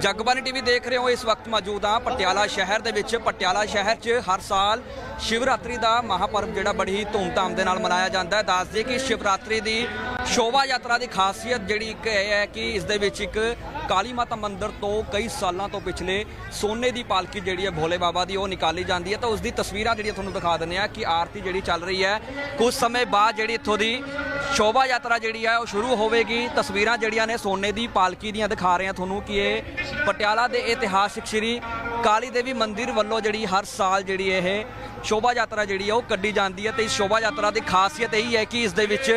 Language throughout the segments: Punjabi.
ਜਗਬਾਨੀ ਟੀਵੀ ਦੇਖ ਰਹੇ ਹੋ, ਇਸ ਵਕਤ ਮੌਜੂਦ ਹਾਂ ਪਟਿਆਲਾ ਸ਼ਹਿਰ ਦੇ ਵਿੱਚ। ਪਟਿਆਲਾ ਸ਼ਹਿਰ 'ਚ ਹਰ ਸਾਲ ਸ਼ਿਵਰਾਤਰੀ ਦਾ ਮਹਾਪਰਵ ਜਿਹੜਾ ਬੜੀ ਹੀ ਧੂਮਧਾਮ ਦੇ ਨਾਲ ਮਨਾਇਆ ਜਾਂਦਾ ਹੈ। ਦੱਸ ਕਿ ਸ਼ਿਵਰਾਤਰੀ ਦੀ ਸ਼ੋਭਾ ਯਾਤਰਾ ਦੀ ਖਾਸੀਅਤ ਜਿਹੜੀ ਇੱਕ ਇਹ ਹੈ ਕਿ ਇਸ ਦੇ ਵਿੱਚ ਇੱਕ ਕਾਲੀ ਮਾਤਾ ਮੰਦਿਰ ਤੋਂ ਕਈ ਸਾਲਾਂ ਤੋਂ ਪਿਛਲੇ ਸੋਨੇ ਦੀ ਪਾਲਕੀ ਜਿਹੜੀ ਹੈ ਭੋਲੇ ਬਾਬਾ ਦੀ, ਉਹ ਨਿਕਾਲੀ ਜਾਂਦੀ ਹੈ। ਤਾਂ ਉਸ ਦੀ ਤਸਵੀਰਾਂ ਜਿਹੜੀਆਂ ਤੁਹਾਨੂੰ ਦਿਖਾ ਦਿੰਦੇ ਆ ਕਿ ਆਰਤੀ ਜਿਹੜੀ ਚੱਲ ਰਹੀ ਹੈ। ਕੁਝ ਸਮੇਂ ਬਾਅਦ ਜਿਹੜੀ ਇੱਥੋਂ ਦੀ ਸ਼ੋਭਾ ਯਾਤਰਾ ਜਿਹੜੀ ਹੈ, ਉਹ ਸ਼ੁਰੂ ਹੋਵੇਗੀ। ਤਸਵੀਰਾਂ ਜਿਹੜੀਆਂ ਨੇ ਸੋਨੇ ਦੀ ਪਾਲਕੀ ਦੀਆਂ ਦਿਖਾ ਰਹੇ ਹਾਂ ਤੁਹਾਨੂੰ ਕਿ ਇਹ ਪਟਿਆਲਾ ਦੇ ਇਤਿਹਾਸਿਕ ਸ਼੍ਰੀ ਕਾਲੀ ਦੇਵੀ ਮੰਦਿਰ ਵੱਲੋਂ ਜਿਹੜੀ ਹਰ ਸਾਲ ਜਿਹੜੀ ਇਹ ਸ਼ੋਭਾ ਯਾਤਰਾ ਜਿਹੜੀ ਹੈ, ਉਹ ਕੱਢੀ ਜਾਂਦੀ ਹੈ। ਤੇ ਇਸ ਸ਼ੋਭਾ ਯਾਤਰਾ ਦੀ ਖਾਸੀਅਤ ਇਹੀ ਹੈ ਕਿ ਇਸ ਦੇ ਵਿੱਚ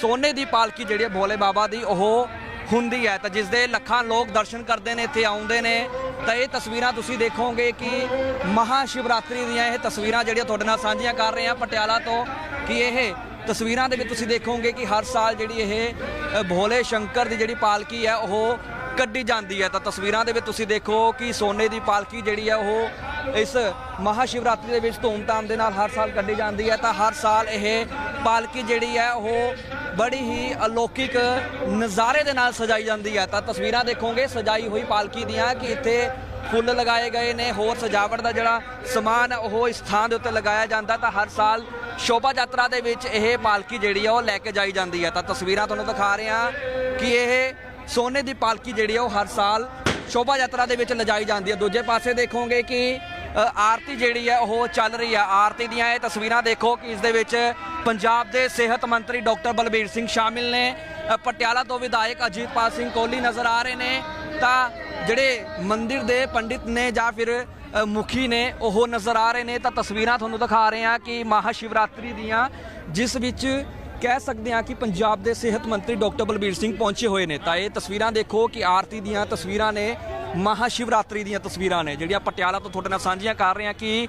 ਸੋਨੇ ਦੀ ਪਾਲਕੀ ਜਿਹੜੀ ਹੈ ਭੋਲੇ ਬਾਬਾ ਦੀ, ਉਹ ਹੁੰਦੀ ਹੈ। ਤਾਂ ਜਿਸ ਦੇ ਲੱਖਾਂ ਲੋਕ ਦਰਸ਼ਨ ਕਰਦੇ ਨੇ, ਇੱਥੇ ਆਉਂਦੇ ਨੇ, ਤਾਂ ਇਹ ਤਸਵੀਰਾਂ ਤੁਸੀਂ ਦੇਖੋਗੇ ਕਿ ਮਹਾ ਸ਼ਿਵਰਾਤਰੀ ਦੀਆਂ ਇਹ ਤਸਵੀਰਾਂ ਜਿਹੜੀਆਂ ਤੁਹਾਡੇ ਨਾਲ ਸਾਂਝੀਆਂ ਕਰ ਰਹੇ ਹਾਂ ਪਟਿਆਲਾ ਤੋਂ, ਕਿ ਇਹ ਤਸਵੀਰਾਂ ਦੇ ਵਿੱਚ ਤੁਸੀਂ ਦੇਖੋਗੇ ਕਿ ਹਰ ਸਾਲ ਜਿਹੜੀ ਇਹ ਭੋਲੇ ਸ਼ੰਕਰ ਦੀ ਜਿਹੜੀ ਪਾਲਕੀ ਹੈ, ਉਹ ਕੱਢੀ ਜਾਂਦੀ ਹੈ। ਤਾਂ ਤਸਵੀਰਾਂ ਦੇ ਵਿੱਚ ਤੁਸੀਂ ਦੇਖੋ ਕਿ ਸੋਨੇ ਦੀ ਪਾਲਕੀ ਜਿਹੜੀ ਹੈ, ਉਹ ਇਸ ਮਹਾ ਸ਼ਿਵਰਾਤਰੀ ਦੇ ਵਿੱਚ ਧੂਮਧਾਮ ਦੇ ਨਾਲ ਹਰ ਸਾਲ ਕੱਢੀ ਜਾਂਦੀ ਹੈ, ਤਾਂ ਹਰ ਸਾਲ ਇਹ ਪਾਲਕੀ ਜਿਹੜੀ ਹੈ, ਉਹ ਬੜੀ ਹੀ ਅਲੌਕਿਕ ਨਜ਼ਾਰੇ ਦੇ ਨਾਲ ਸਜਾਈ ਜਾਂਦੀ ਹੈ। ਤਾਂ ਤਸਵੀਰਾਂ ਦੇਖੋਗੇ, ਸਜਾਈ ਹੋਈ ਪਾਲਕੀ ਦੀਆਂ ਕਿ ਇੱਥੇ ਫੁੱਲ ਲਗਾਏ ਗਏ ਨੇ, ਹੋਰ ਸਜਾਵਟ ਦਾ ਜਿਹੜਾ ਸਮਾਨ ਉਹ ਇਸ ਥਾਂ ਦੇ ਉੱਤੇ ਲਗਾਇਆ ਜਾਂਦਾ, ਤਾਂ ਹਰ ਸਾਲ ਸ਼ੋਭਾ ਯਾਤਰਾ ਦੇ ਵਿੱਚ ਇਹ ਪਾਲਕੀ ਜਿਹੜੀ ਆ, ਉਹ ਲੈ ਕੇ ਜਾਈ ਜਾਂਦੀ ਹੈ। ਤਾਂ ਤਸਵੀਰਾਂ ਤੁਹਾਨੂੰ ਦਿਖਾ ਰਹੇ ਹਾਂ ਕਿ ਇਹ ਸੋਨੇ ਦੀ ਪਾਲਕੀ ਜਿਹੜੀ ਹੈ ਉਹ ਹਰ ਸਾਲ ਸ਼ੋਭਾ ਯਾਤਰਾ ਦੇ ਵਿੱਚ ਲਿਜਾਈ ਜਾਂਦੀ ਹੈ। ਦੂਜੇ ਪਾਸੇ ਦੇਖੋਗੇ ਕਿ ਆਰਤੀ ਜਿਹੜੀ ਹੈ ਉਹ ਚੱਲ ਰਹੀ ਹੈ ਆਰਤੀ ਦੀਆਂ ਇਹ ਤਸਵੀਰਾਂ ਦੇਖੋ ਕਿ ਇਸ ਦੇ ਵਿੱਚ ਪੰਜਾਬ ਦੇ ਸਿਹਤ ਮੰਤਰੀ ਡਾਕਟਰ ਬਲਬੀਰ ਸਿੰਘ ਸ਼ਾਮਿਲ ਨੇ। ਪਟਿਆਲਾ ਤੋਂ ਵਿਧਾਇਕ ਅਜੀਤਪਾਲ ਸਿੰਘ ਕੋਹਲੀ ਨਜ਼ਰ ਆ ਰਹੇ ਨੇ। ਤਾਂ ਜਿਹੜੇ ਮੰਦਿਰ ਦੇ ਪੰਡਿਤ ਨੇ ਜਾਂ ਫਿਰ ਮੁਖੀ ਨੇ, ਉਹ ਨਜ਼ਰ ਆ ਰਹੇ ਨੇ। ਤਾਂ ਤਸਵੀਰਾਂ ਤੁਹਾਨੂੰ ਦਿਖਾ ਰਹੇ ਹਾਂ ਕਿ ਮਹਾ ਸ਼ਿਵਰਾਤਰੀ ਦੀਆਂ, ਜਿਸ ਵਿੱਚ ਕਹਿ ਸਕਦੇ ਹਾਂ ਕਿ ਪੰਜਾਬ ਦੇ ਸਿਹਤ ਮੰਤਰੀ ਡਾਕਟਰ ਬਲਬੀਰ ਸਿੰਘ ਪਹੁੰਚੇ ਹੋਏ ਨੇ। ਤਾਂ ਇਹ ਤਸਵੀਰਾਂ ਦੇਖੋ ਕਿ ਆਰਤੀ ਦੀਆਂ ਤਸਵੀਰਾਂ ਨੇ ਮਹਾਸ਼ਿਵਰਾਤਰੀ ਦੀਆਂ ਤਸਵੀਰਾਂ ਨੇ, ਜਿਹੜੀਆਂ ਪਟਿਆਲਾ ਤੋਂ ਤੁਹਾਡੇ ਨਾਲ ਸਾਂਝੀਆਂ ਕਰ ਰਹੇ ਹਾਂ ਕਿ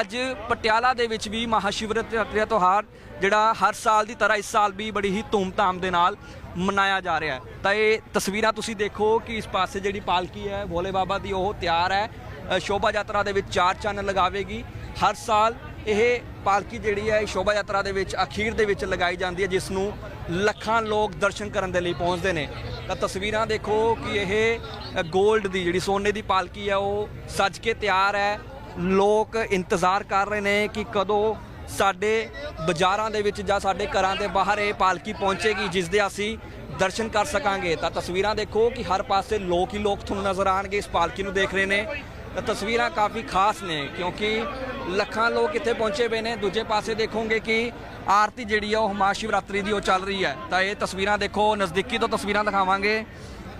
ਅੱਜ ਪਟਿਆਲਾ ਦੇ ਵਿੱਚ ਵੀ ਮਹਾ ਸ਼ਿਵਰਾਤਰੀ ਦਾ ਤਿਉਹਾਰ ਜਿਹੜਾ ਹਰ ਸਾਲ ਦੀ ਤਰ੍ਹਾਂ ਇਸ ਸਾਲ ਵੀ ਬੜੀ ਹੀ ਧੂਮਧਾਮ ਦੇ ਨਾਲ ਮਨਾਇਆ ਜਾ ਰਿਹਾ ਹੈ। ਤਾਂ ਇਹ ਤਸਵੀਰਾਂ ਤੁਸੀਂ ਦੇਖੋ ਕਿ ਇਸ ਪਾਸੇ ਜਿਹੜੀ ਪਾਲਕੀ ਹੈ, ਭੋਲੇ ਬਾਬਾ ਦੀ ਉਹ ਤਿਆਰ ਹੈ। ਸ਼ੋਭਾ ਯਾਤਰਾ ਦੇ ਵਿੱਚ ਚਾਰ ਚੰਨ ਲਗਾਵੇਗੀ। ਹਰ ਸਾਲ ਇਹ ਪਾਲਕੀ ਜਿਹੜੀ ਹੈ ਸ਼ੋਭਾ ਯਾਤਰਾ ਦੇ ਵਿੱਚ, ਅਖੀਰ ਦੇ ਵਿੱਚ ਲਗਾਈ ਜਾਂਦੀ ਹੈ, ਜਿਸ ਨੂੰ ਲੱਖਾਂ ਲੋਕ ਦਰਸ਼ਨ ਕਰਨ ਦੇ ਲਈ ਪਹੁੰਚਦੇ ਨੇ। ਤਾਂ ਤਸਵੀਰਾਂ ਦੇਖੋ ਕਿ ਇਹ 골ਡ ਦੀ ਜਿਹੜੀ ਸੋਨੇ ਦੀ ਪਾਲਕੀ ਹੈ, ਉਹ ਸੱਜ ਕੇ ਤਿਆਰ ਹੈ। ਲੋਕ ਇੰਤਜ਼ਾਰ ਕਰ ਰਹੇ ਨੇ ਕਿ ਕਦੋਂ ਸਾਡੇ ਬਾਜ਼ਾਰਾਂ ਦੇ ਵਿੱਚ ਜਾਂ ਸਾਡੇ ਘਰਾਂ ਦੇ ਬਾਹਰ ਇਹ ਪਾਲਕੀ ਪਹੁੰਚੇਗੀ, ਜਿਸ ਦੇ ਅਸੀਂ ਦਰਸ਼ਨ ਕਰ ਸਕਾਂਗੇ। ਤਾਂ ਤਸਵੀਰਾਂ ਦੇਖੋ ਕਿ ਹਰ ਪਾਸੇ ਲੋਕ ਹੀ ਲੋਕ ਤੁਹਾਨੂੰ ਨਜ਼ਰ ਆਣਗੇ ਇਸ ਪਾਲਕੀ ਨੂੰ ਦੇਖ ਰਹੇ ਨੇ। ਤਾਂ ਤਸਵੀਰਾਂ ਕਾਫੀ ਖਾਸ ਨੇ, ਕਿਉਂਕਿ ਲੱਖਾਂ ਲੋਕ ਇੱਥੇ ਪਹੁੰਚੇ ਹੋਏ ਨੇ। ਦੂਜੇ ਪਾਸੇ ਦੇਖੋਗੇ ਕਿ ਆਰਤੀ ਜਿਹੜੀ ਆ, ਉਹ ਮਹਾਸ਼ਿਵਰਾਤਰੀ ਦੀ ਉਹ ਚੱਲ ਰਹੀ ਹੈ। ਤਾਂ ਇਹ ਤਸਵੀਰਾਂ ਦੇਖੋ, ਨਜ਼ਦੀਕੀ ਤੋਂ ਤਸਵੀਰਾਂ ਦਿਖਾਵਾਂਗੇ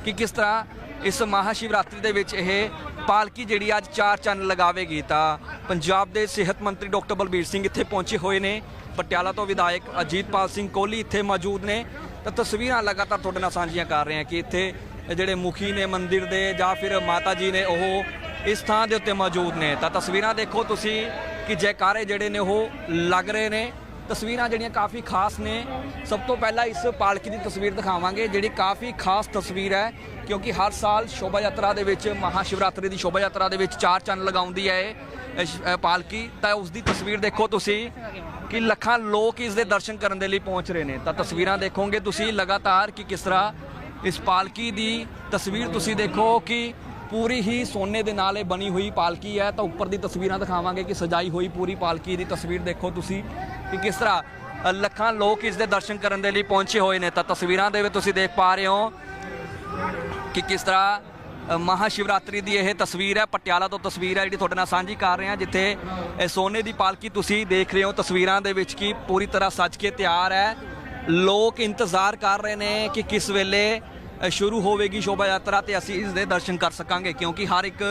ਕਿ ਕਿਸ ਤਰ੍ਹਾਂ ਇਸ ਮਹਾਸ਼ਿਵਰਾਤਰੀ ਦੇ ਵਿੱਚ ਇਹ ਪਾਲਕੀ ਜਿਹੜੀ ਅੱਜ ਚਾਰ ਚੰਨ ਲਗਾਵੇਗੀ। ਤਾਂ ਪੰਜਾਬ ਦੇ ਸਿਹਤ ਮੰਤਰੀ ਡਾਕਟਰ ਬਲਬੀਰ ਸਿੰਘ ਇੱਥੇ ਪਹੁੰਚੇ ਹੋਏ ਨੇ। ਪਟਿਆਲਾ ਤੋਂ ਵਿਧਾਇਕ ਅਜੀਤਪਾਲ ਸਿੰਘ ਕੋਹਲੀ ਇੱਥੇ ਮੌਜੂਦ ਨੇ। ਤਾਂ ਤਸਵੀਰਾਂ ਲਗਾਤਾਰ ਤੁਹਾਡੇ ਨਾਲ ਸਾਂਝੀਆਂ ਕਰ ਰਹੇ ਹਾਂ ਕਿ ਇੱਥੇ ਜਿਹੜੇ ਮੁਖੀ ਨੇ ਮੰਦਿਰ ਦੇ ਜਾਂ ਫਿਰ ਮਾਤਾ ਜੀ ਨੇ, ਉਹ ਇਸ ਥਾਂ ਦੇ ਉੱਤੇ ਮੌਜੂਦ ਨੇ। ਤਾਂ ਤਸਵੀਰਾਂ ਦੇਖੋ ਤੁਸੀਂ ਕਿ ਜੈਕਾਰੇ ਜਿਹੜੇ ਨੇ ਉਹ ਲੱਗ ਰਹੇ ਨੇ। ਤਸਵੀਰਾਂ ਜਿਹੜੀਆਂ ਕਾਫੀ ਖਾਸ ਨੇ। ਸਭ ਤੋਂ ਪਹਿਲਾਂ ਇਸ ਪਾਲਕੀ ਦੀ ਤਸਵੀਰ ਦਿਖਾਵਾਂਗੇ, ਜਿਹੜੀ ਕਾਫੀ ਖਾਸ ਤਸਵੀਰ ਹੈ, ਕਿਉਂਕਿ ਹਰ ਸਾਲ ਸ਼ੋਭਾ ਯਾਤਰਾ ਦੇ ਵਿੱਚ ਮਹਾ ਸ਼ਿਵਰਾਤਰੀ ਦੀ ਸ਼ੋਭਾ ਯਾਤਰਾ ਦੇ ਵਿੱਚ ਚਾਰ ਚੰਨ ਲਗਾਉਂਦੀ ਹੈ ਇਹ ਪਾਲਕੀ। ਤਾਂ ਉਸ ਦੀ ਤਸਵੀਰ ਦੇਖੋ ਤੁਸੀਂ, ਕਿ ਲੱਖਾਂ ਲੋਕ ਇਸ ਦੇ ਦਰਸ਼ਨ ਕਰਨ ਦੇ ਲਈ ਪਹੁੰਚ ਰਹੇ ਨੇ। ਤਾਂ ਤਸਵੀਰਾਂ ਦੇਖੋਗੇ ਤੁਸੀਂ ਲਗਾਤਾਰ ਕਿ ਕਿਸ ਤਰ੍ਹਾਂ ਇਸ ਪਾਲਕੀ ਦੀ ਤਸਵੀਰ ਤੁਸੀਂ ਦੇਖੋ ਕਿ ਪੂਰੀ ਹੀ ਸੋਨੇ ਦੇ ਨਾਲ ਇਹ ਬਣੀ ਹੋਈ ਪਾਲਕੀ ਹੈ। ਤਾਂ ਉੱਪਰ ਦੀ ਤਸਵੀਰਾਂ ਦਿਖਾਵਾਂਗੇ ਕਿ ਸਜਾਈ ਹੋਈ ਪੂਰੀ ਪਾਲਕੀ ਦੀ ਤਸਵੀਰ ਦੇਖੋ ਤੁਸੀਂ। ਕਿ ਕਿਸ ਤਰ੍ਹਾਂ ਲੱਖਾਂ ਲੋਕ ਇਸ ਦੇ ਦਰਸ਼ਨ ਕਰਨ ਦੇ ਲਈ ਪਹੁੰਚੇ ਹੋਏ ਨੇ। ਤਾਂ ਤਸਵੀਰਾਂ ਦੇ ਵਿੱਚ ਤੁਸੀਂ ਦੇਖ ਪਾ ਰਹੇ ਹੋ ਕਿ ਕਿਸ ਤਰ੍ਹਾਂ ਅ, ਮਹਾ ਸ਼ਿਵਰਾਤਰੀ ਦੀ ਇਹ ਤਸਵੀਰ ਹੈ। ਪਟਿਆਲਾ ਤੋਂ ਤਸਵੀਰ ਹੈ ਜਿਹੜੀ ਤੁਹਾਡੇ ਨਾਲ ਸਾਂਝੀ ਕਰ ਰਹੇ ਹਾਂ ਜਿੱਥੇ ਇਹ ਸੋਨੇ ਦੀ ਪਾਲਕੀ ਤੁਸੀਂ ਦੇਖ ਰਹੇ ਹੋ ਤਸਵੀਰਾਂ ਦੇ ਵਿੱਚ ਕੀ ਪੂਰੀ ਤਰ੍ਹਾਂ ਸੱਜ ਕੇ ਤਿਆਰ ਹੈ। ਲੋਕ ਇੰਤਜ਼ਾਰ ਕਰ ਰਹੇ ਨੇ ਕਿ ਕਿਸ ਵੇਲੇ ਸ਼ੁਰੂ ਹੋਵੇਗੀ ਸ਼ੋਭਾ ਯਾਤਰਾ ਤੇ ਅਸੀਂ ਇਸ ਦੇ ਦਰਸ਼ਨ ਕਰ ਸਕਾਂਗੇ ਕਿਉਂਕਿ ਹਰ ਇੱਕ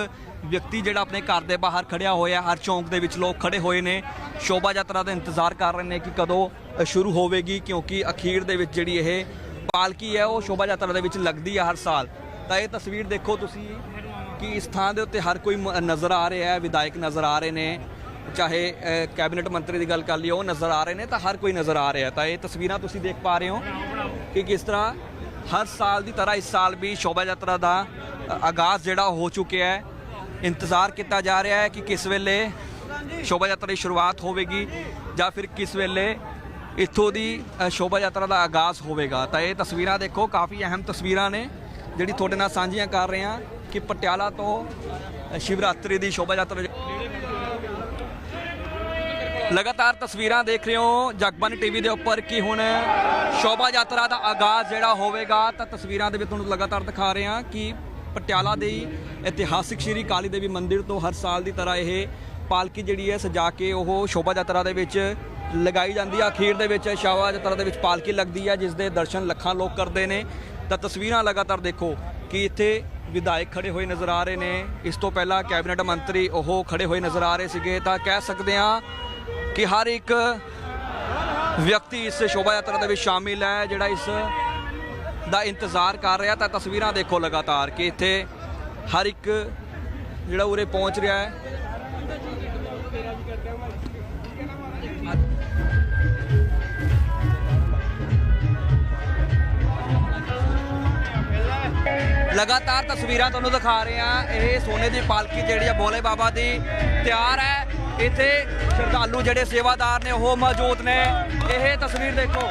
ਵਿਅਕਤੀ ਜਿਹੜਾ ਆਪਣੇ ਘਰ ਦੇ ਬਾਹਰ ਖੜਿਆ ਹੋਇਆ ਹਰ ਚੌਂਕ ਦੇ ਵਿੱਚ ਲੋਕ ਖੜੇ ਹੋਏ ਨੇ। ਸ਼ੋਭਾ ਯਾਤਰਾ ਦਾ ਇੰਤਜ਼ਾਰ ਕਰ ਰਹੇ ਨੇ ਕਿ ਕਦੋਂ ਸ਼ੁਰੂ ਹੋਵੇਗੀ, ਕਿਉਂਕਿ ਅਖੀਰ ਦੇ ਵਿੱਚ ਜਿਹੜੀ ਇਹ ਪਾਲਕੀ ਹੈ, ਉਹ ਸ਼ੋਭਾ ਯਾਤਰਾ ਦੇ ਵਿੱਚ ਲੱਗਦੀ ਹੈ ਹਰ ਸਾਲ। ਤਾਂ ਇਹ ਤਸਵੀਰ ਦੇਖੋ ਤੁਸੀਂ ਕਿ ਇਸ ਥਾਂ ਦੇ ਉੱਤੇ ਹਰ ਕੋਈ ਮ- ਨਜ਼ਰ ਆ ਰਿਹਾ ਹੈ, ਵਿਧਾਇਕ ਨਜ਼ਰ ਆ ਰਹੇ ਨੇ। ਚਾਹੇ ਕੈਬਨਿਟ ਮੰਤਰੀ ਦੀ ਗੱਲ ਕਰ ਲਈਏ, ਉਹ ਨਜ਼ਰ ਆ ਰਹੇ ਨੇ, ਤਾਂ ਹਰ ਕੋਈ ਨਜ਼ਰ ਆ ਰਿਹਾ ਤਾਂ ਇਹ ਤਸਵੀਰਾਂ ਤੁਸੀਂ ਦੇਖ ਪਾ ਰਹੇ ਹੋ ਕਿ ਕਿਸ ਤਰ੍ਹਾਂ ਹਰ ਸਾਲ ਦੀ ਤਰ੍ਹਾਂ ਇਸ ਸਾਲ ਵੀ ਸ਼ੋਭਾ ਯਾਤਰਾ ਦਾ ਆਗਾਜ਼ ਜਿਹੜਾ ਹੋ ਚੁੱਕਿਆ ਹੈ। ਇੰਤਜ਼ਾਰ ਕੀਤਾ ਜਾ ਰਿਹਾ ਹੈ ਕਿ ਕਿਸ ਵੇਲੇ ਸ਼ੋਭਾ ਯਾਤਰਾ ਦੀ ਸ਼ੁਰੂਆਤ ਹੋਵੇਗੀ ਜਾਂ ਫਿਰ ਕਿਸ ਵੇਲੇ ਇੱਥੋਂ ਦੀ ਸ਼ੋਭਾ ਯਾਤਰਾ ਦਾ ਆਗਾਜ਼ ਹੋਵੇਗਾ। ਤਾਂ ਇਹ ਤਸਵੀਰਾਂ ਦੇਖੋ, ਕਾਫੀ ਅਹਿਮ ਤਸਵੀਰਾਂ ਨੇ, ਜਿਹੜੀ ਤੁਹਾਡੇ ਨਾਲ ਸਾਂਝੀਆਂ ਕਰ ਰਹੇ ਹਾਂ ਕਿ ਪਟਿਆਲਾ ਤੋਂ ਸ਼ਿਵਰਾਤਰੀ ਦੀ ਸ਼ੋਭਾ ਯਾਤਰਾ ਲਗਾਤਾਰ ਤਸਵੀਰਾਂ ਦੇਖ ਰਹੇ ਹੋ ਜਗਬਾਨੀ ਟੀਵੀ ਦੇ ਉੱਪਰ ਕਿ ਹੁਣ ਸ਼ੋਭਾ ਯਾਤਰਾ ਦਾ ਆਗਾਜ਼ ਜਿਹੜਾ ਹੋਵੇਗਾ, ਤਾਂ ਤਸਵੀਰਾਂ ਦੇ ਵਿੱਚ ਤੁਹਾਨੂੰ ਲਗਾਤਾਰ ਦਿਖਾ ਰਹੇ ਹਾਂ ਕਿ ਪਟਿਆਲਾ ਦੇ ਇਤਿਹਾਸਿਕ ਸ਼੍ਰੀ ਕਾਲੀ ਦੇਵੀ ਮੰਦਿਰ ਤੋਂ ਹਰ ਸਾਲ ਦੀ ਤਰ੍ਹਾਂ ਇਹ ਪਾਲਕੀ ਜਿਹੜੀ ਹੈ ਸਜਾ ਕੇ ਉਹ ਸ਼ੋਭਾ ਯਾਤਰਾ ਦੇ ਵਿੱਚ ਲਗਾਈ ਜਾਂਦੀ ਹੈ। ਅਖੀਰ ਦੇ ਵਿੱਚ ਸ਼ੋਭਾ ਯਾਤਰਾ ਦੇ ਵਿੱਚ ਪਾਲਕੀ ਲੱਗਦੀ ਹੈ, ਜਿਸ ਦੇ ਦਰਸ਼ਨ ਲੱਖਾਂ ਲੋਕ ਕਰਦੇ ਨੇ। ਤਾਂ ਤਸਵੀਰਾਂ ਲਗਾਤਾਰ ਦੇਖੋ ਕਿ ਇੱਥੇ ਵਿਧਾਇਕ ਖੜੇ ਹੋਏ ਨਜ਼ਰ ਆ ਰਹੇ ਨੇ। ਇਸ ਤੋਂ ਪਹਿਲਾਂ ਕੈਬਨਿਟ ਮੰਤਰੀ ਉਹ ਖੜੇ ਹੋਏ ਨਜ਼ਰ ਆ ਰਹੇ ਸੀਗੇ। ਤਾਂ ਕਹਿ ਸਕਦੇ ਹਾਂ ਕਿ ਹਰ ਇੱਕ ਵਿਅਕਤੀ ਇਸ ਸ਼ੋਭਾ ਯਾਤਰਾ ਦੇ ਵਿੱਚ ਸ਼ਾਮਿਲ ਹੈ, ਜਿਹੜਾ ਇਸ ਦਾ ਇੰਤਜ਼ਾਰ ਕਰ ਰਿਹਾ ਤਾਂ ਤਸਵੀਰਾਂ ਦੇਖੋ ਲਗਾਤਾਰ ਕਿ ਇੱਥੇ ਹਰ ਇੱਕ ਜਿਹੜਾ ਉਰੇ ਪਹੁੰਚ ਰਿਹਾ ਹੈ। ਲਗਾਤਾਰ ਤਸਵੀਰਾਂ ਤੁਹਾਨੂੰ ਦਿਖਾ ਰਹੇ ਹਾਂ। ਇਹ ਸੋਨੇ ਦੀ ਪਾਲਕੀ ਜਿਹੜੀ ਆ ਬੋਲੇ ਬਾਬਾ ਦੀ ਤਿਆਰ ਹੈ। ਇੱਥੇ ਸ਼ਰਧਾਲੂ ਜਿਹੜੇ ਸੇਵਾਦਾਰ ਨੇ ਉਹ ਮੌਜੂਦ ਨੇ। ਇਹ ਤਸਵੀਰ ਦੇਖੋ।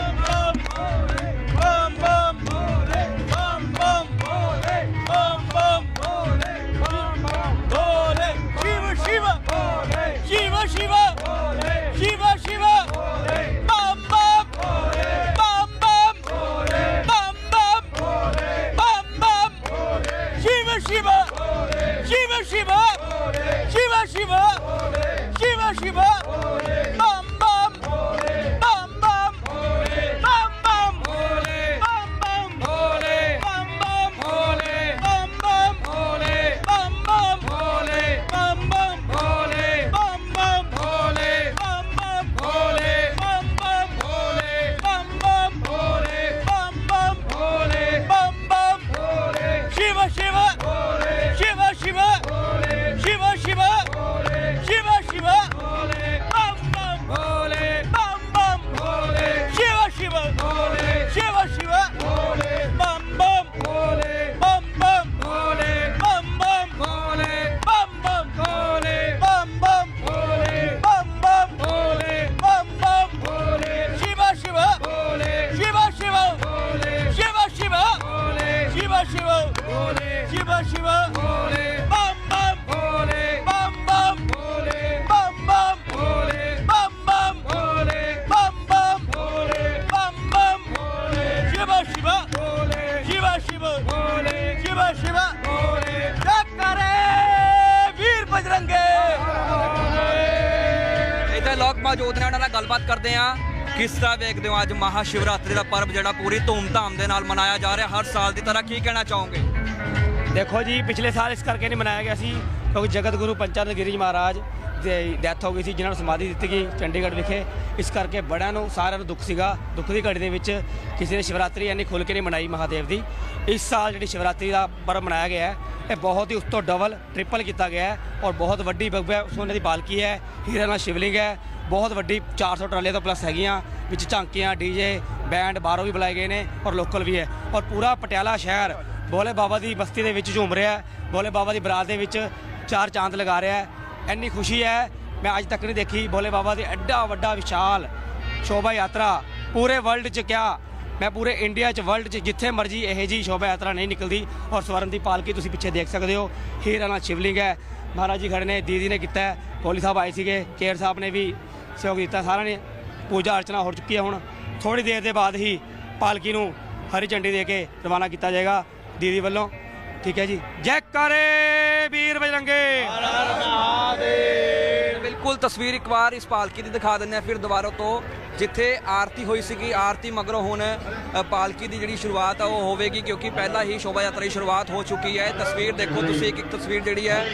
शिव भोले शिव शिव भोले बम बम भोले बम बम भोले बम बम भोले बम बम भोले बम बम भोले बम बम भोले शिव शिव भोले शिव शिव भोले शिव शिव भोले जप करे वीर बजरंगे इधर लोग मौजूद ने उन्होंने गलबात करते हैं ਕਿਸ ਤਰ੍ਹਾਂ ਵੇਖਦੇ ਹੋ ਅੱਜ ਮਹਾ ਸ਼ਿਵਰਾਤਰੀ ਦਾ ਪਰਬ ਜਿਹੜਾ ਪੂਰੀ ਧੂਮਧਾਮ ਦੇ ਨਾਲ ਮਨਾਇਆ ਜਾ ਰਿਹਾ? ਹਰ ਸਾਲ ਦੀ ਤਰ੍ਹਾਂ ਕੀ ਕਹਿਣਾ ਚਾਹੋਗੇ? ਦੇਖੋ ਜੀ, ਪਿਛਲੇ ਸਾਲ ਇਸ ਕਰਕੇ ਨਹੀਂ ਮਨਾਇਆ ਗਿਆ ਸੀ ਕਿਉਂਕਿ ਜਗਤ ਗੁਰੂ ਪੰਚਾਨੰਦ ਗਿਰੀ ਮਹਾਰਾਜ ਦੀ ਡੈਥ ਹੋ ਗਈ ਸੀ, ਜਿਨ੍ਹਾਂ ਨੂੰ ਸਮਾਧੀ ਦਿੱਤੀ ਗਈ ਚੰਡੀਗੜ੍ਹ ਵਿਖੇ। ਇਸ ਕਰਕੇ ਬੜਿਆਂ ਨੂੰ, ਸਾਰਿਆਂ ਨੂੰ ਦੁੱਖ ਸੀਗਾ, ਦੁੱਖ ਦੀ ਘੜੀ ਦੇ ਵਿੱਚ ਕਿਸੇ ਨੇ ਸ਼ਿਵਰਾਤਰੀ ਇੰਨੀ ਖੁੱਲ੍ਹ ਕੇ ਨਹੀਂ ਮਨਾਈ ਮਹਾਦੇਵ ਦੀ। ਇਸ ਸਾਲ ਜਿਹੜੀ ਸ਼ਿਵਰਾਤਰੀ ਦਾ ਪਰਬ ਮਨਾਇਆ ਗਿਆ ਹੈ, ਇਹ ਬਹੁਤ ਹੀ ਉਸ ਤੋਂ ਡਬਲ ਟ੍ਰਿਪਲ ਕੀਤਾ ਗਿਆ ਹੈ ਔਰ ਬਹੁਤ ਵੱਡੀ ਭਗਵੈ ਸੋਨੇ ਦੀ ਪਾਲਕੀ ਹੈ, ਹੀਰੇ ਨਾਲ ਸ਼ਿਵਲਿੰਗ ਹੈ ਬਹੁਤ ਵੱਡੀ 400 ਟਰਾਲੇ ਤੋਂ ਪਲੱਸ ਹੈਗੀਆਂ, ਵਿੱਚ ਝਾਂਕੀਆਂ ਡੀਜੇ ਬੈਂਡ ਬਾਹਰੋਂ ਵੀ ਬੁਲਾਏ ਗਏ ਨੇ ਔਰ ਲੋਕਲ ਵੀ ਹੈ। ਔਰ ਪੂਰਾ ਪਟਿਆਲਾ ਸ਼ਹਿਰ ਭੋਲੇ ਬਾਬਾ ਦੀ ਬਸਤੀ ਦੇ ਵਿੱਚ ਝੂਮ ਰਿਹਾ ਹੈ ਭੋਲੇ ਬਾਬਾ ਦੀ ਬਰਾਤ ਦੇ ਵਿੱਚ ਚਾਰ ਚਾਂਦ ਲਗਾ ਰਿਹਾ ਹੈ। ਇੰਨੀ ਖੁਸ਼ੀ ਹੈ, ਮੈਂ ਅੱਜ ਤੱਕ ਨਹੀਂ ਦੇਖੀ ਭੋਲੇ ਬਾਬਾ ਦੀ ਐਡਾ ਵੱਡਾ ਵਿਸ਼ਾਲ ਸ਼ੋਭਾ ਯਾਤਰਾ ਪੂਰੇ ਵਰਲਡ 'ਚ ਕਿਆ, ਮੈਂ ਪੂਰੇ ਇੰਡੀਆ 'ਚ ਵਰਲਡ 'ਚ ਜਿੱਥੇ ਮਰਜ਼ੀ ਇਹੋ ਜੀ ਸ਼ੋਭਾ ਯਾਤਰਾ ਨਹੀਂ ਨਿਕਲਦੀ ਔਰ ਸਵਰਨ ਦੀ ਪਾਲਕੀ ਤੁਸੀਂ ਪਿੱਛੇ ਦੇਖ ਸਕਦੇ ਹੋ। ਹੀਰਾ ਨਾਲ ਸ਼ਿਵਲਿੰਗ ਹੈ, ਮਹਾਰਾਜ ਜੀ ਖੜੇ ਨੇ, ਦੀਦੀ ਨੇ ਕੀਤਾ ਹੈ ਸਾਹਿਬ ਆਏ ਸੀਗੇ, ਕੇਰ ਸਾਹਿਬ ਨੇ ਵੀ ਸਹਿਯੋਗ ਦਿੱਤਾ ਸਾਰਿਆਂ ਨੇ ਪੂਜਾ ਅਰਚਨਾ ਹੋ ਚੁੱਕੀ ਹੈ ਹੁਣ। ਥੋੜੀ ਦੇਰ ਦੇ ਬਾਅਦ ਹੀ ਪਾਲਕੀ ਨੂੰ ਹਰੀ ਝੰਡੀ ਦੇ ਕੇ ਰਵਾਨਾ ਕੀਤਾ ਜਾਏਗਾ ਦੀਦੀ ਵੱਲੋਂ। ਠੀਕ ਹੈ ਜੀ। ਜੈ ਕਰੇ ਵੀਰ ਬਜਰੰਗੇ। ਬਿਲਕੁਲ ਤਸਵੀਰ ਇੱਕ ਵਾਰ ਇਸ ਪਾਲਕੀ ਦੀ ਦਿਖਾ ਦਿੰਦੇ ਆ ਫਿਰ ਦੁਬਾਰਾ ਤੋਂ ਜਿੱਥੇ ਆਰਤੀ ਹੋਈ ਸੀਗੀ, ਆਰਤੀ ਮਗਰੋਂ ਹੁਣ ਪਾਲਕੀ ਦੀ ਜਿਹੜੀ ਸ਼ੁਰੂਆਤ ਆ, ਉਹ ਹੋਵੇਗੀ ਕਿਉਂਕਿ ਪਹਿਲਾਂ ਹੀ ਸ਼ੋਭਾ ਯਾਤਰਾ ਦੀ ਸ਼ੁਰੂਆਤ ਹੋ ਚੁੱਕੀ ਹੈ। ਤਸਵੀਰ ਦੇਖੋ, ਤੁਸੀਂ ਇੱਕ ਇੱਕ ਤਸਵੀਰ ਜਿਹੜੀ ਹੈ,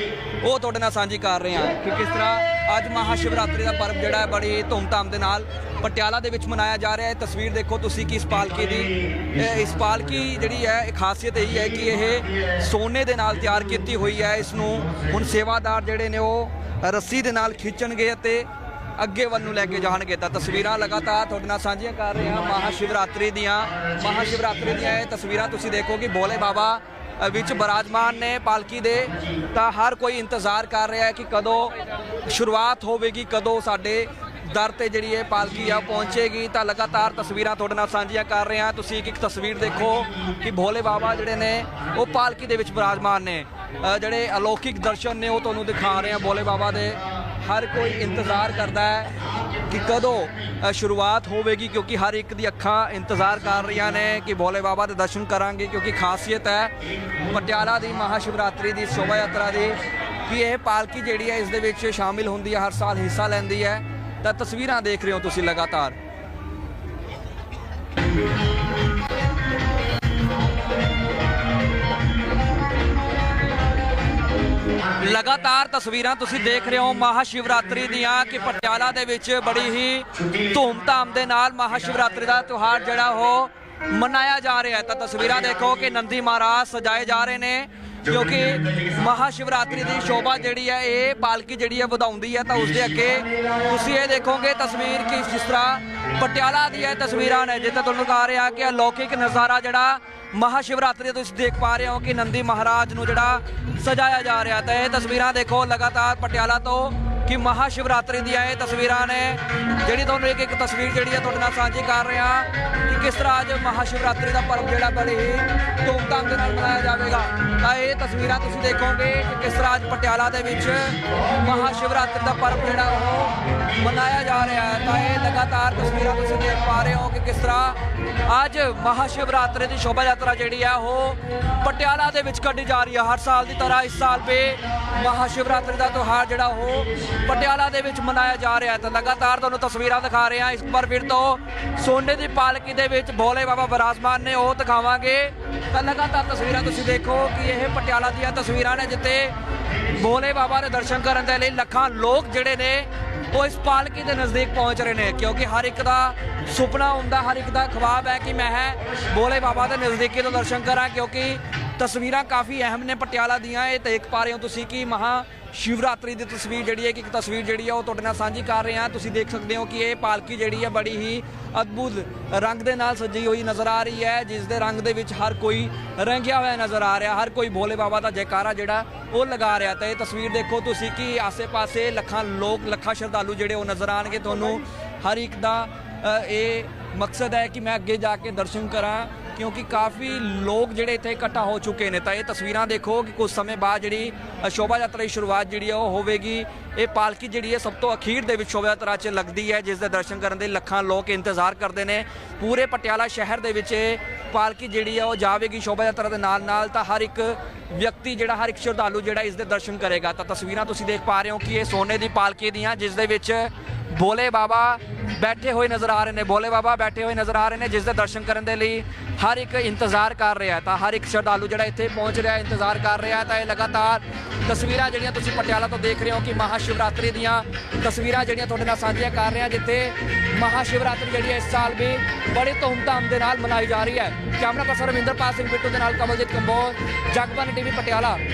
ਉਹ ਤੁਹਾਡੇ ਨਾਲ ਸਾਂਝੀ ਕਰ ਰਹੇ ਹਾਂ ਕਿ ਕਿਸ ਤਰ੍ਹਾਂ ਅੱਜ ਮਹਾ ਸ਼ਿਵਰਾਤਰੀ ਦਾ ਪਰਬ ਜਿਹੜਾ ਹੈ, ਬੜੀ ਧੂਮਧਾਮ ਦੇ ਨਾਲ ਪਟਿਆਲਾ ਦੇ ਵਿੱਚ ਮਨਾਇਆ ਜਾ ਰਿਹਾ ਹੈ। ਤਸਵੀਰ ਦੇਖੋ ਤੁਸੀਂ ਕਿ ਇਸ ਪਾਲਕੀ ਦੀ ਇਸ ਪਾਲਕੀ ਜਿਹੜੀ ਹੈ ਖਾਸੀਅਤ ਇਹ ਹੈ ਕਿ ਇਹ ਸੋਨੇ ਦੇ ਨਾਲ ਤਿਆਰ ਕੀਤੀ ਹੋਈ ਹੈ। ਇਸ ਨੂੰ ਹੁਣ ਸੇਵਾਦਾਰ ਜਿਹੜੇ ਨੇ ਉਹ ਰੱਸੀ ਦੇ ਨਾਲ ਖਿੱਚਣਗੇ ਅਤੇ ਅੱਗੇ ਵੱਲ ਨੂੰ ਲੈ ਕੇ ਜਾਣਗੇ ਤਾਂ ਤਸਵੀਰਾਂ ਲਗਾਤਾਰ ਤੁਹਾਡੇ ਨਾਲ ਸਾਂਝੀਆਂ ਕਰ ਰਹੇ ਹਾਂ ਮਹਾ ਦੀਆਂ, ਮਹਾਸ਼ਿਵਰਾਤਰੀ ਦੀਆਂ ਇਹ ਤਸਵੀਰਾਂ ਤੁਸੀਂ ਦੇਖੋ ਕਿ ਭੋਲੇ ਬਾਬਾ ਵਿੱਚ ਬਰਾਜਮਾਨ ਨੇ ਪਾਲਕੀ ਦੇ, ਤਾਂ ਹਰ ਕੋਈ ਇੰਤਜ਼ਾਰ ਕਰ ਰਿਹਾ ਹੈ ਕਿ ਕਦੋਂ ਸ਼ੁਰੂਆਤ ਹੋਵੇਗੀ, ਕਦੋਂ ਸਾਡੇ ਦਰ ਤੇ ਜਿਹੜੀ ਇਹ ਪਾਲਕੀ ਆ ਪਹੁੰਚੇਗੀ, ਤਾਂ ਲਗਾਤਾਰ ਤਸਵੀਰਾਂ ਤੁਹਾਡੇ ਨਾਲ ਸਾਂਝੀਆਂ ਕਰ ਰਹੇ ਹਾਂ। ਤੁਸੀਂ ਇੱਕ ਇੱਕ ਤਸਵੀਰ ਦੇਖੋ ਕਿ ਭੋਲੇ ਬਾਬਾ ਜਿਹੜੇ ਨੇ, ਉਹ ਪਾਲਕੀ ਦੇ ਵਿੱਚ ਬਰਾਜਮਾਨ ਨੇ। ਜਿਹੜੇ ਅਲੌਕਿਕ ਦਰਸ਼ਨ ਨੇ ਉਹ ਤੁਹਾਨੂੰ ਦਿਖਾ ਰਹੇ ਹਾਂ ਭੋਲੇ ਬਾਬਾ ਦੇ। ਹਰ ਕੋਈ ਇੰਤਜ਼ਾਰ ਕਰਦਾ ਹੈ ਕਿ ਕਦੋਂ ਸ਼ੁਰੂਆਤ ਹੋਵੇਗੀ, ਕਿਉਂਕਿ ਹਰ ਇੱਕ ਦੀ ਅੱਖਾਂ ਇੰਤਜ਼ਾਰ ਕਰ ਰਹੀਆਂ ਨੇ ਕਿ ਭੋਲੇ ਬਾਬਾ ਦੇ ਦਰਸ਼ਨ ਕਰਾਂਗੇ, ਕਿਉਂਕਿ ਖਾਸੀਅਤ ਹੈ ਪਟਿਆਲਾ ਦੀ ਮਹਾਸ਼ਿਵਰਾਤਰੀ ਦੀ ਸ਼ੋਭਾ ਯਾਤਰਾ ਦੀ, ਕਿ ਇਹ ਪਾਲਕੀ ਜਿਹੜੀ ਹੈ, ਇਸ ਦੇ ਵਿੱਚ ਸ਼ਾਮਿਲ ਹੁੰਦੀ ਹੈ, ਹਰ ਸਾਲ ਹਿੱਸਾ ਲੈਂਦੀ ਹੈ। ਤਾਂ ਤਸਵੀਰਾਂ ਦੇਖ ਰਹੇ ਹੋ ਤੁਸੀਂ ਲਗਾਤਾਰ। ਲਗਾਤਾਰ ਤਸਵੀਰਾਂ ਤੁਸੀਂ ਦੇਖ ਰਹੇ ਹੋ ਮਹਾ ਸ਼ਿਵਰਾਤਰੀ ਦੀਆਂ ਕਿ ਪਟਿਆਲਾ ਦੇ ਵਿੱਚ ਬੜੀ ਹੀ ਧੂਮਧਾਮ ਦੇ ਨਾਲ ਮਹਾ ਸ਼ਿਵਰਾਤਰੀ ਦਾ ਤਿਉਹਾਰ ਜਿਹੜਾ ਉਹ ਮਨਾਇਆ ਜਾ ਰਿਹਾ ਹੈ। ਤਾਂ ਤਸਵੀਰਾਂ ਦੇਖੋ ਕਿ ਨੰਦੀ ਮਹਾਰਾਜ ਸਜਾਏ ਜਾ ਰਹੇ ਨੇ ਕਿਉਂਕਿ ਮਹਾ ਸ਼ਿਵਰਾਤਰੀ ਦੀ ਸ਼ੋਭਾ ਜਿਹੜੀ ਹੈ, ਇਹ ਪਾਲਕੀ ਜਿਹੜੀ ਹੈ ਵਧਾਉਂਦੀ ਹੈ। ਤਾਂ ਉਸ ਦੇ ਅੱਗੇ ਤੁਸੀਂ ਇਹ ਦੇਖੋਗੇ ਤਸਵੀਰ ਕਿ ਜਿਸ ਤਰ੍ਹਾਂ ਪਟਿਆਲਾ ਦੀਆਂ ਇਹ ਤਸਵੀਰਾਂ ਨੇ, ਜਿੱਥੇ ਤੁਹਾਨੂੰ ਕਹਾ ਰਿਹਾ ਕਿ ਅਲੌਕਿਕ ਨਜ਼ਾਰਾ ਜਿਹੜਾ ਮਹਾਸ਼ਿਵਰਾਤਰੀ ਤੁਸੀਂ ਦੇਖ ਪਾ ਰਹੇ ਹੋ ਕਿ ਨੰਦੀ ਮਹਾਰਾਜ ਨੂੰ ਜਿਹੜਾ ਸਜਾਇਆ ਜਾ ਰਿਹਾ ਤਾਂ ਇਹ ਤਸਵੀਰਾਂ ਦੇਖੋ ਲਗਾਤਾਰ ਪਟਿਆਲਾ ਤੋਂ ਕਿ ਮਹਾਸ਼ਿਵਰਾਤਰੀ ਦੀਆਂ ਇਹ ਤਸਵੀਰਾਂ ਨੇ, ਜਿਹੜੀ ਤੁਹਾਨੂੰ ਇੱਕ ਇੱਕ ਤਸਵੀਰ ਜਿਹੜੀ ਹੈ ਤੁਹਾਡੇ ਨਾਲ ਸਾਂਝੀ ਕਰ ਰਿਹਾ ਕਿ ਕਿਸ ਤਰ੍ਹਾਂ ਅੱਜ ਮਹਾਸ਼ਿਵਰਾਤਰੀ ਦਾ ਪਰਵ ਜਿਹੜਾ ਬੜੇ ਹੀ ਧੂਮਧਾਮ ਦੇ ਨਾਲ ਮਨਾਇਆ ਜਾਵੇਗਾ। ਤਾਂ ਇਹ ਤਸਵੀਰਾਂ ਤੁਸੀਂ ਦੇਖੋਗੇ ਕਿ ਕਿਸ ਤਰ੍ਹਾਂ ਅੱਜ ਪਟਿਆਲਾ ਦੇ ਵਿੱਚ ਮਹਾਸ਼ਿਵਰਾਤਰੀ ਦਾ ਪਰਵ ਜਿਹੜਾ ਉਹ ਮਨਾਇਆ ਜਾ ਰਿਹਾ ਹੈ। ਤਾਂ ਇਹ ਲਗਾਤਾਰ ਤਸਵੀਰਾਂ ਤੁਸੀਂ ਦੇਖ ਪਾ ਰਹੇ ਹੋ ਕਿਸ ਤਰ੍ਹਾਂ ਅੱਜ ਮਹਾ ਸ਼ਿਵਰਾਤਰੀ ਦੀ ਸ਼ੋਭਾ ਯਾਤਰਾ ਜਿਹੜੀ ਹੈ ਉਹ ਪਟਿਆਲਾ ਦੇ ਵਿੱਚ ਕੱਢੀ ਜਾ ਰਹੀ ਹੈ ਹਰ ਸਾਲ ਦੀ ਤਰ੍ਹਾਂ ਇਸ ਸਾਲ ਵੀ ਮਹਾ ਸ਼ਿਵਰਾਤਰੀ ਦਾ ਤਿਉਹਾਰ ਜਿਹੜਾ ਉਹ ਪਟਿਆਲਾ ਦੇ ਵਿੱਚ ਮਨਾਇਆ ਜਾ ਰਿਹਾ ਹੈ। ਤਾਂ ਲਗਾਤਾਰ ਤੁਹਾਨੂੰ ਤਸਵੀਰਾਂ ਦਿਖਾ ਰਹੇ ਹਾਂ। ਇਸ ਵਾਰ ਫਿਰ ਤੋਂ ਸੋਨੇ ਦੀ ਪਾਲਕੀ ਦੇ ਵਿੱਚ ਭੋਲੇ ਬਾਬਾ ਬਿਰਾਜਮਾਨ ਨੇ ਉਹ ਦਿਖਾਵਾਂਗੇ। ਤਾਂ ਲਗਾਤਾਰ ਤਸਵੀਰਾਂ ਤੁਸੀਂ ਦੇਖੋ ਕਿ ਇਹ ਪਟਿਆਲਾ ਦੀਆਂ ਤਸਵੀਰਾਂ ਨੇ ਜਿੱਥੇ ਭੋਲੇ ਬਾਬਾ ਦੇ ਦਰਸ਼ਨ ਕਰਨ ਦੇ ਲਈ ਲੱਖਾਂ ਲੋਕ ਜਿਹੜੇ ਨੇ ਉਹ ਇਸ ਪਾਲਕੀ ਦੇ ਨਜ਼ਦੀਕ ਪਹੁੰਚ ਰਹੇ ਨੇ, ਕਿਉਂਕਿ ਹਰ ਇੱਕ ਦਾ ਸੁਪਨਾ ਹੁੰਦਾ, ਹਰ ਇੱਕ ਦਾ ਖਵਾਬ ਹੈ ਕਿ ਮੈਂ ਹੈ ਭੋਲੇ ਬਾਬਾ ਦੇ ਨਜ਼ਦੀਕੀ ਤੋਂ ਦਰਸ਼ਨ ਕਰਾਂ, ਕਿਉਂਕਿ ਤਸਵੀਰਾਂ ਕਾਫੀ ਅਹਿਮ ਨੇ ਪਟਿਆਲਾ ਦੀਆਂ। ਇਹ ਦੇਖ ਪਾ ਰਹੇ ਹੋ ਤੁਸੀਂ ਕਿ ਮਹਾ ਸ਼ਿਵਰਾਤਰੀ ਦੀ ਤਸਵੀਰ ਜਿਹੜੀ ਹੈ ਕਿ ਇੱਕ ਤਸਵੀਰ ਜਿਹੜੀ ਹੈ ਉਹ ਤੁਹਾਡੇ ਨਾਲ ਸਾਂਝੀ ਕਰ ਰਹੇ ਹਾਂ। ਤੁਸੀਂ ਦੇਖ ਸਕਦੇ ਹੋ ਕਿ ਇਹ ਪਾਲਕੀ ਜਿਹੜੀ ਹੈ ਬੜੀ ਹੀ ਅਦਭੁਤ ਰੰਗ ਦੇ ਨਾਲ ਸਜੀ ਹੋਈ ਨਜ਼ਰ ਆ ਰਹੀ ਹੈ, ਜਿਸ ਦੇ ਰੰਗ ਦੇ ਵਿੱਚ ਹਰ ਕੋਈ ਰੰਗਿਆ ਹੋਇਆ ਨਜ਼ਰ ਆ ਰਿਹਾ, ਹਰ ਕੋਈ ਭੋਲੇ ਬਾਬਾ ਦਾ ਜੈਕਾਰਾ ਜਿਹੜਾ ਉਹ ਲਗਾ ਰਿਹਾ। ਤਾਂ ਇਹ ਤਸਵੀਰ ਦੇਖੋ ਤੁਸੀਂ ਕਿ ਆਸੇ-ਪਾਸੇ ਲੱਖਾਂ ਲੋਕ, ਲੱਖਾਂ ਸ਼ਰਧਾਲੂ ਜਿਹੜੇ ਉਹ ਨਜ਼ਰ ਆਣਗੇ। ਤੁਹਾਨੂੰ ਹਰ ਇੱਕ ਦਾ ਇਹ ਮਕਸਦ ਹੈ ਕਿ ਮੈਂ ਅੱਗੇ ਜਾ ਕੇ ਦਰਸ਼ਨ ਕਰਾਂ। ਕਿਉਂਕਿ ਕਾਫੀ ਲੋਕ ਜਿਹੜੇ ਇੱਥੇ ਇਕੱਠਾ ਹੋ ਚੁੱਕੇ ਨੇ ਤਾਂ ਇਹ ਤਸਵੀਰਾਂ ਦੇਖੋ ਕਿ ਕੁਝ ਸਮੇਂ ਬਾਅਦ ਜਿਹੜੀ ਸ਼ੋਭਾ ਯਾਤਰਾ ਦੀ ਸ਼ੁਰੂਆਤ ਜਿਹੜੀ ਆ ਉਹ ਹੋਵੇਗੀ। ਇਹ ਪਾਲਕੀ ਜਿਹੜੀ ਹੈ ਸਭ ਤੋਂ ਅਖੀਰ ਦੇ ਵਿੱਚ ਸ਼ੋਭਾ ਯਾਤਰਾ 'ਚ ਲੱਗਦੀ ਹੈ, ਜਿਸ ਦੇ ਦਰਸ਼ਨ ਕਰਨ ਦੇ ਲੱਖਾਂ ਲੋਕ ਇੰਤਜ਼ਾਰ ਕਰਦੇ ਨੇ। ਪੂਰੇ ਪਟਿਆਲਾ ਸ਼ਹਿਰ ਦੇ ਵਿੱਚ ਇਹ ਪਾਲਕੀ ਜਿਹੜੀ ਆ ਉਹ ਜਾਵੇਗੀ ਸ਼ੋਭਾ ਯਾਤਰਾ ਦੇ ਨਾਲ ਨਾਲ ਤਾਂ ਹਰ ਇੱਕ ਵਿਅਕਤੀ ਜਿਹੜਾ, ਹਰ ਇੱਕ ਸ਼ਰਧਾਲੂ ਜਿਹੜਾ ਇਸ ਦੇ ਦਰਸ਼ਨ ਕਰੇਗਾ। ਤਾਂ ਤਸਵੀਰਾਂ ਤੁਸੀਂ ਦੇਖ ਪਾ ਰਹੇ ਹੋ ਕਿ ਇਹ ਸੋਨੇ ਦੀ ਪਾਲਕੀ ਦੀਆਂ, ਜਿਸ ਦੇ ਵਿੱਚ ਭੋਲੇ ਬਾਬਾ ਬੈਠੇ ਹੋਏ ਨਜ਼ਰ ਆ ਰਹੇ ਨੇ, ਭੋਲੇ ਬਾਬਾ ਬੈਠੇ ਹੋਏ ਨਜ਼ਰ ਆ ਰਹੇ ਨੇ, ਜਿਸ ਦੇ ਦਰਸ਼ਨ ਕਰਨ ਦੇ ਲਈ ਹਰ ਇੱਕ ਇੰਤਜ਼ਾਰ ਕਰ ਰਿਹਾ ਤਾਂ ਹਰ ਇੱਕ ਸ਼ਰਧਾਲੂ ਜਿਹੜਾ ਇੱਥੇ ਪਹੁੰਚ ਰਿਹਾ, ਇੰਤਜ਼ਾਰ ਕਰ ਰਿਹਾ ਤਾਂ ਇਹ ਲਗਾਤਾਰ ਤਸਵੀਰਾਂ ਜਿਹੜੀਆਂ ਤੁਸੀਂ ਪਟਿਆਲਾ ਤੋਂ ਦੇਖ ਰਹੇ ਹੋ ਕਿ ਮਹਾ ਸ਼ਿਵਰਾਤਰੀ ਦੀਆਂ ਤਸਵੀਰਾਂ ਜਿਹੜੀਆਂ ਤੁਹਾਡੇ ਨਾਲ ਸਾਂਝੀਆਂ ਕਰ ਰਹੇ ਹਾਂ, ਜਿੱਥੇ ਮਹਾ ਸ਼ਿਵਰਾਤਰੀ ਜਿਹੜੀ ਹੈ ਇਸ ਸਾਲ ਵੀ ਬੜੇ ਧੂਮਧਾਮ ਦੇ ਨਾਲ ਮਨਾਈ ਜਾ ਰਹੀ ਹੈ। ਕੈਮਰਾ ਪਰਸਨ ਰਵਿੰਦਰਪਾਲ ਸਿੰਘ ਬਿੱਟੂ ਦੇ ਨਾਲ ਕਮਲਜੀਤ ਕੰਬੋਜ, ਜਗਬਾਨੀ ਟੀਵੀ ਪਟਿਆਲਾ।